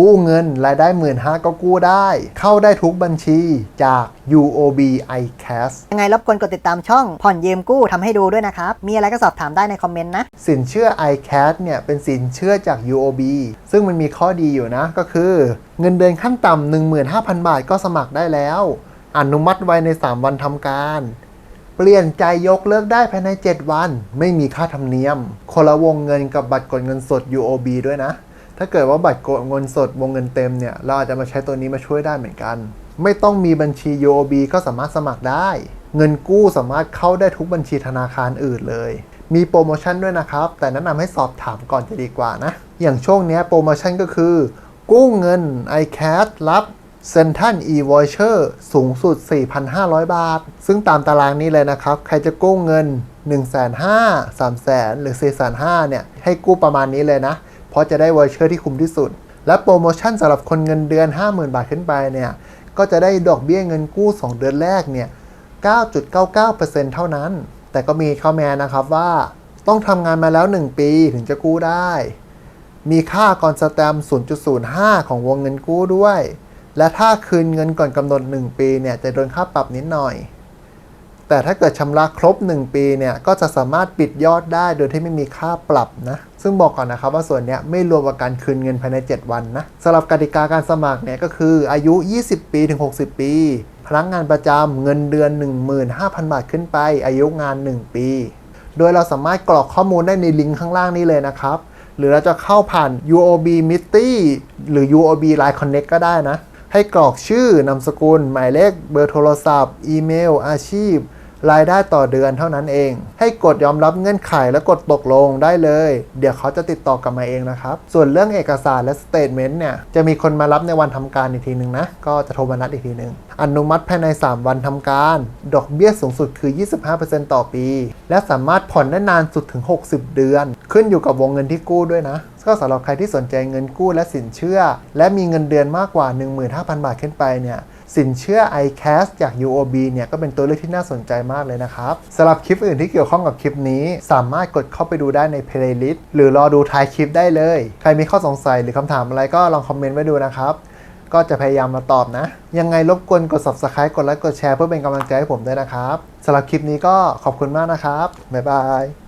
กู้เงินรายได้หมื่นห้าก็กู้ได้ เข้าได้ทุกบัญชีจาก UOB iCash ยังไงรบกวนกดติดตามช่อง ผ่อนยืมกู้ทำให้ดูด้วยนะครับ มีอะไรก็สอบถามได้ในคอมเมนต์นะ สินเชื่อ iCash เนี่ยเป็นสินเชื่อจาก UOB ซึ่งมันมีข้อดีอยู่นะก็คือ เงินเดือนขั้นต่ำ15,000 บาทก็สมัครได้แล้ว อนุมัติไว้ใน 3 วันทำการเปลี่ยนใจยกเลิกได้ภายใน 7 วัน ไม่มีค่าธรรมเนียมคนละวงเงินกับบัตรกดเงินสด UOB ด้วยนะ ถ้าเกิดว่าบัตรกดเงินสดวงเงินเต็มเนี่ย เราอาจจะมาใช้ตัวนี้มาช่วยได้เหมือนกัน ไม่ต้องมีบัญชี UOB ก็สามารถสมัครได้ เงินกู้สามารถเข้าได้ทุกบัญชีธนาคารอื่นเลย มีโปรโมชั่นด้วยนะครับ แต่แนะนำให้สอบถามก่อนจะดีกว่านะ อย่างช่วงนี้โปรโมชั่นก็คือ กู้เงิน iCash รับเซนทัน e voucher สูงสุด 4,500 บาท ซึ่งตามตารางนี้เลยนะครับ ใครจะกู้เงิน 1 5 0 0 0 0 3 0 0 0 0 หรือ 4 5 0 0 0 เนี่ย ให้กู้ประมาณนี้เลยนะ ราะจะได้ voucher ที่คุ้มที่สุด และโปรโมชั่นสำหรับคนเงินเดือน 50,000 บาทขึ้นไปเนี่ยก็จะได้ดอกเบี้ยเงินกู้ 2 เดือนแรกเนี่ย9.99%เท่านั้น แต่ก็มีข้อแม้นะครับว่าต้องทำงานมาแล้ว 1 ปีถึงจะกู้ได้ มีค่าก่อนสแตมป์0.05 ของวงเงินกู้ด้วย และถ้าคืนเงินก่อนกำหนด 1 ปีเนี่ยจะโดนค่าปรับนิดหน่อย แต่ถ้าเกิดชำระครบ 1 ปีเนี่ยก็จะสามารถปิดยอดได้โดยที่ไม่มีค่าปรับนะซึ่งบอกก่อนนะครับว่าส่วนนี้ไม่รวมกับการคืนเงินภายใน 7 วันนะสำหรับกติกาการสมัครเนี่ยก็คืออายุ 20 ปีถึง 60 ปี พนักงานประจำเงินเดือน 15,000 บาทขึ้นไป อายุงาน 1 ปี โดยเราสามารถกรอกข้อมูลได้ในลิงก์ข้างล่างนี้เลยนะครับหรือเราจะเข้าผ่าน UOB m i t y หรือ UOB Line Connect ก็ได้นะ ให้กรอกชื่อนามสกุล หมายเลขเบอร์โทรศัพท์ อีเมล อาชีพ รายได้ต่อเดือนเท่านั้นเอง ให้กดยอมรับเงื่อนไขและกดตกลงได้เลย เดี๋ยวเขาจะติดต่อกลับมาเองนะครับ ส่วนเรื่องเอกสารและสเตทเมนต์เนี่ยจะมีคนมารับในวันทำการอีกทีหนึ่งนะ ก็จะโทรมานัดอีกทีหนึ่งอนุมัติภายใน 3 วันทำการ ดอกเบี้ยสูงสุดคือ 25%ต่อปี และสามารถผ่อนได้นานสุดถึง 60 เดือน ขึ้นอยู่กับวงเงินที่กู้ด้วยนะก็สำหรับใครที่สนใจเงินกู้และสินเชื่อ และมีเงินเดือนมากกว่า 15,000 บาทขึ้นไปเนี่ย สินเชื่อ iCash จาก UOB เนี่ยก็เป็นตัวเลือกที่น่าสนใจมากเลยนะครับสำหรับคลิปอื่นที่เกี่ยวข้องกับคลิปนี้ สามารถกดเข้าไปดูได้ใน playlist หรือรอดูท้ายคลิปได้เลย ใครมีข้อสงสัยหรือคำถามอะไรก็ลองคอมเมนต์ไว้ดูนะครับก็จะพยายามมาตอบนะ ยังไงรบกวนกด subscribe กดไลค์กดแชร์เพื่อเป็นกำลังใจให้ผมด้วยนะครับสำหรับคลิปนี้ก็ขอบคุณมากนะครับ บ๊ายบาย